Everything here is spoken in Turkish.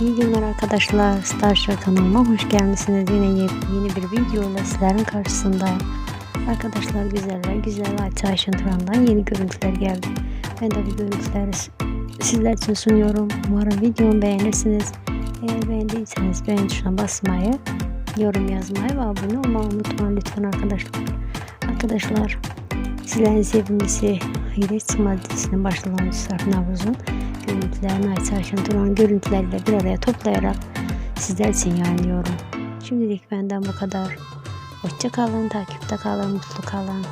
İyi günler arkadaşlar. Starshare kanalıma hoş gelmişsiniz. Yine yeni bir video ile sizlerin karşısındayım. Arkadaşlar güzeller güzel Ayça Ayşen Turan'dan yeni görüntüler geldi. Ben de bu görüntüleri sizler için sunuyorum. Umarım videomu beğenirsiniz. Eğer beğendiyseniz beğen tuşuna basmayı, yorum yazmayı ve abone olmayı unutmayın lütfen arkadaşlar. Arkadaşlar sizlerin sevimlisi Hayret Sıma dizisinin başlangıcı Sarp Navruz'un görüntülerini Ayça Ayşen Turan görüntüleriyle bir araya toplayarak sizler için yayınlıyorum. Şimdilik benden bu kadar. Hoşça kalın, takipte kalın, mutlu kalın.